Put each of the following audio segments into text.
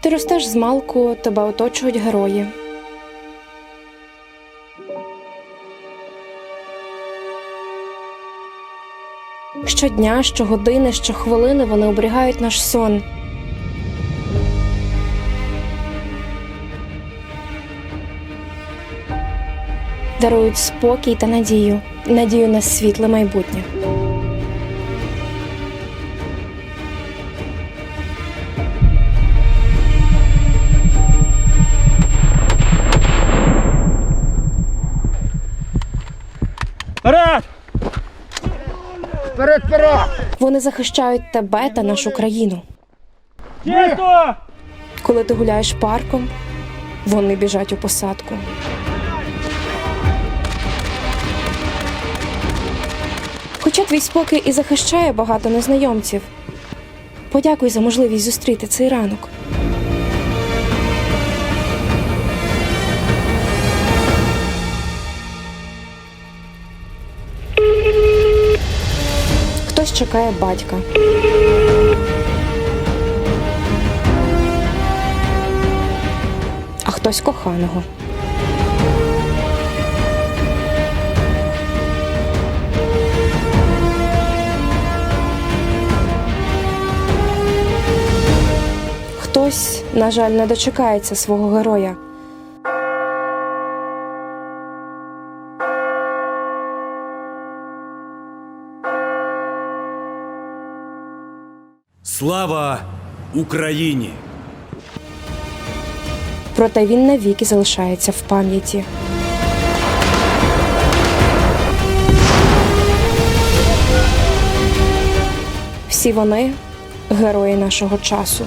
Ти ростеш з малку, тебе оточують герої. Щодня, щогодини, щохвилини вони оберігають наш сон. Дарують спокій та надію, надію на світле майбутнє. Вперед! Вперед, вперед! Вони захищають тебе та нашу країну. Чисто! Коли ти гуляєш парком, вони біжать у посадку. Хоча твій спокій і захищає багато незнайомців. Подякуй за можливість зустріти цей ранок. Чекає батька. а хтось коханого. Хтось, на жаль, не дочекається свого героя. Слава Україні! Проте він навіки залишається в пам'яті. Всі вони герої нашого часу.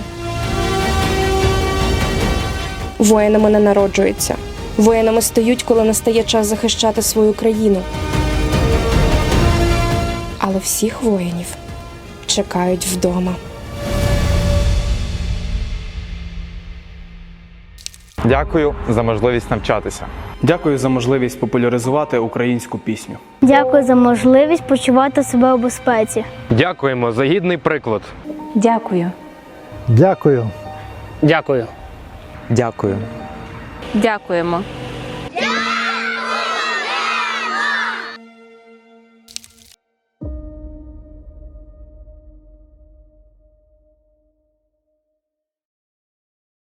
Воїнами не народжуються. Воїнами стають, коли настає час захищати свою країну. Але всіх воїнів чекають вдома. Дякую за можливість навчатися. Дякую за можливість популяризувати українську пісню. Дякую за можливість почувати себе у безпеці. Дякуємо за гідний приклад. Дякую. Дякую. Дякую. Дякую. Дякуємо.